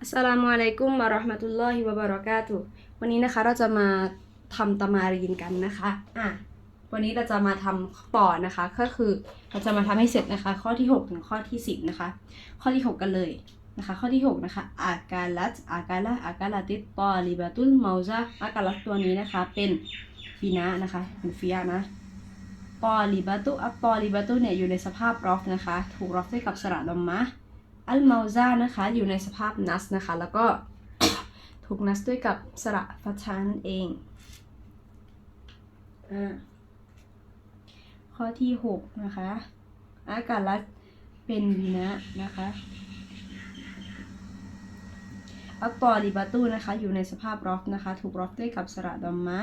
อัสสลามุอะลัยกุมวะราะห์มะตุลลอฮิวะบะเราะกาตุวันนี้นะคะเราจะมาทำตามารีนกันนะคะอะวันนี้เราจะมาทำต่อนะคะ ก็คือเราจะมาทำให้เสร็จนะคะ ข้อที่6ถึงข้อที่10นะคะ ข้อที่ 6 กันเลยนะคะ ข้อที่ 6 นะคะอากาลัตอากาละอากาลาติตตอลิบะตุลเมาซาอากาลัตตัวนี้นะคะ เป็นฟีนะนะคะเป็นฟียนะตอลิบะตุอัตตอลิบะตุเนี่ยอยู่ในสภาพรอฟนะคะ ถูกรอฟด้วยกับสระดอมมะ อัลมาซานะคะ อยู่ในสภาพนัสนะคะ แล้วก็ถูกนัสด้วยกับสระฟัชานั่นเองอ่าข้อที่ 6 นะคะ อากาลัสเป็นวีนะนะคะอัตตอริบาตูนะคะ อยู่ในสภาพรอฟนะคะ ถูกรอฟด้วยกับสระดอมมะ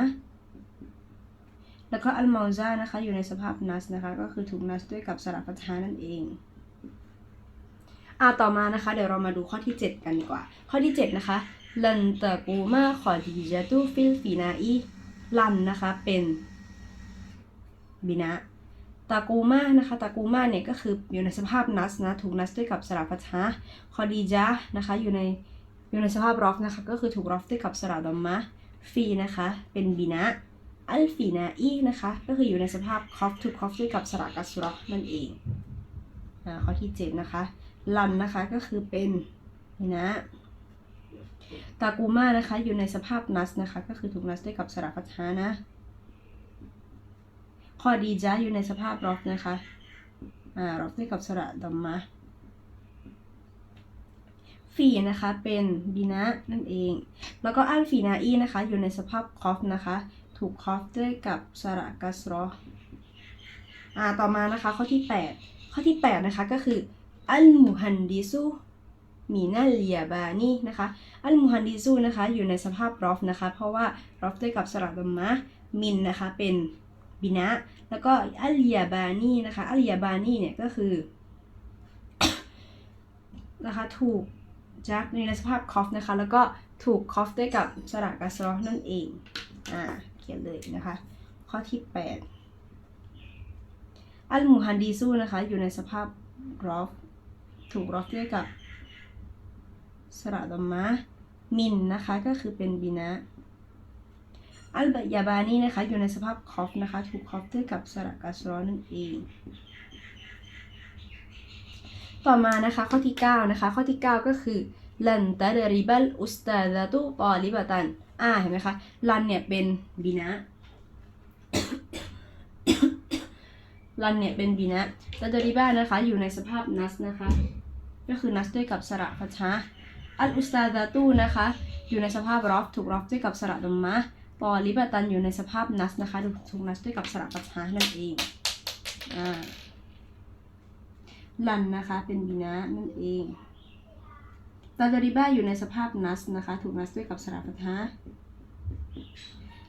แล้วก็อัลมาซานะคะ อยู่ในสภาพนัสนะคะ ก็คือถูกนัสด้วยกับสระฟัชชานั่นเอง อ่าต่อมานะคะ เดี๋ยวเรามาดูข้อที่ 7 กันดีกว่า ข้อที่ 7 นะคะลันตะกูมาขอดีจตุฟิลฟีนาอีลันนะคะเป็นบินะตากูมานะคะตากูมาเนี่ยก็คืออยู่ในสภาพนัสนะถูกนัสด้วยกับสระฟัชฮะคอดีจานะคะอยู่ในอยู่ในสภาพรอฟนะคะก็คือถูกรอฟด้วยกับสระดอมมะฟีนะคะเป็นบินะอัลฟีนาอีนะคะก็คืออยู่ในสภาพคอฟถูกคอฟด้วยกับสระกัสรอนั่นเองอ่าข้อที่ 7 นะคะ ลันนะคะก็คือเป็นนี่นะตากูมานะคะอยู่ในสภาพนัสนะคะ ก็คือถูกนัสด้วยกับสระฟัชฮานะคอดีจ้าอยู่ในสภาพรอฟนะคะอ่ารอฟด้วยกับสระดัมมะฟีนะคะเป็นบีนะนั่นเอง แล้วก็อัลฟีนาอีนะคะ อยู่ในสภาพคอฟนะคะ ถูกคอฟด้วยกับสระกัสรออ่าต่อมานะคะข้อที่ 8 ข้อที่ 8 นะคะก็คือ อัลมุฮันดิซูมีนาเลียบานีนะคะ อัลมุฮันดิซูนะคะ อยู่ในสภาพรอฟนะคะ เพราะว่ารอฟด้วยกับสระดัมมะมินนะคะ เป็นบินะ แล้วก็อัลียบานีนะคะ อัลียบานีเนี่ยก็คือนะคะ ถูกจักในสภาพคอฟนะคะ แล้วก็ถูกคอฟด้วยกับสระกัสรอนั่นเอง อ่า เขียนเลยนะคะ ข้อที่ 8 อัลมุฮันดีซูนะคะ อยู่ในสภาพรอฟ ถูกรอฟด้วยกับสระดอมมะมินนะคะ ก็คือเป็นบินะอัลบยาบานีนะคะ อยู่ในสภาพคอฟนะคะ ถูกคอฟด้วยกับสระกัสรอนั่นเอง ต่อมานะคะข้อที่ 9 นะคะ ข้อที่ 9 ก็คือลันตะเดริบัลอุสตาดะตุตอลิบตันอ่าเห็นไหมคะลันเนี่ยเป็นบินะลันเนี่ยเป็นบีนะตาเดริบ้านะคะ อยู่ในสภาพนัสนะคะ ก็คือนัสด้วยกับสระฟัชะอัลอุสตาดาตูนะคะ อยู่ในสภาพรอฟถูกรอฟด้วยกับสระดมมะปอลิบตันอยู่ในสภาพนัสนะคะถูกนัสด้วยกับสระฟัชะนั่นเองอ่าลันนะคะเป็นบีนะนั่นเองตาเดริบ้าอยู่ในสภาพนัสนะคะ ถูกนัสด้วยกับสระฟัชะ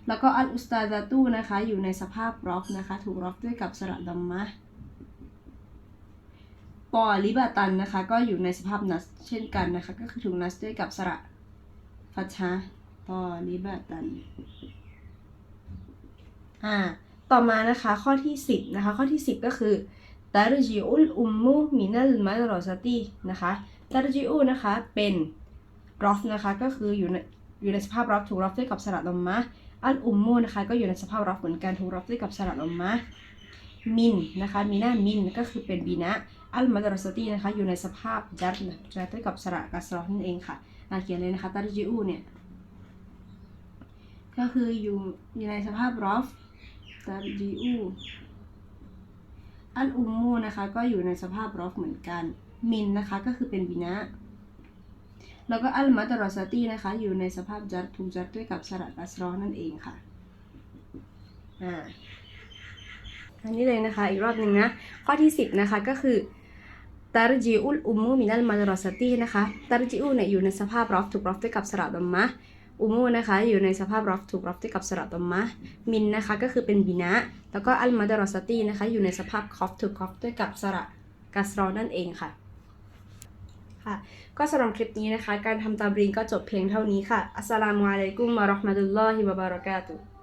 แล้วก็อัลอุสตาดาตูนะคะ อยู่ในสภาพรอฟนะคะ ถูกรอฟด้วยกับสระดมมะ ปอลิบาตันนะคะ ก็อยู่ในสภาพนัสเช่นกันนะคะ ก็คือถูกนัสด้วยกับสระฟัชชะปอลิบาตัน อ่า ต่อมานะคะข้อที่ 10 นะคะ ข้อที่ 10 ก็คือตารจิอุลอุมมุมินัลมารอซาตีนะคะตารจิอุนะคะเป็นรอฟนะคะก็คืออยู่ในอยู่ในสภาพรอฟถูกรอฟด้วยกับสระดัมมะอัลอุมมูนะคะก็อยู่ในสภาพรับเหมือนกันถูกรับด้วยกับสระลมมะ มินนะคะมีหน้ามินก็คือเป็นบีนะอัลมาดรสตีนะคะอยู่ในสภาพจัดนะจัดด้วยกับสระกัสรอนั่นเองค่ะอ่านเขียนเลยนะคะตาจิอูเนี่ยก็คืออยู่อยู่ในสภาพรอฟตาจิอูอัลอุมูนะคะก็อยู่ในสภาพรอฟเหมือนกันมินนะคะก็คือเป็นบีนะแล้วก็อัลมัตรอสตีนะคะอยู่ในสภาพจัดถูกจัดด้วยกับสระกัสรอนั่นเองค่ะอ่า อันนี้เลยนะคะ อีกรอบหนึ่งนะ ข้อที่ 10 นะคะก็คือตารจิอุลอุมูมินัลมัตรอสตีนะคะตารจิอุเนี่ยอยู่ในสภาพรอฟถูกรอฟด้วยกับสระดอมมะอุมูนะคะอยู่ในสภาพรอฟถูกรอฟด้วยกับสระดอมมะมินนะคะก็คือเป็นบินะแล้วก็อัลมัตรอสตีนะคะอยู่ในสภาพคอฟถูกคอฟด้วยกับสระกัสรอนั่นเองค่ะค่ะ ก็สำหรับคลิปนี้นะคะ การทำตามรีนก็จบเพียงเท่านี้ค่ะ อัสสลามุอะลัยกุมวะราะห์มะตุลลอฮิวะบะเราะกาตุฮ์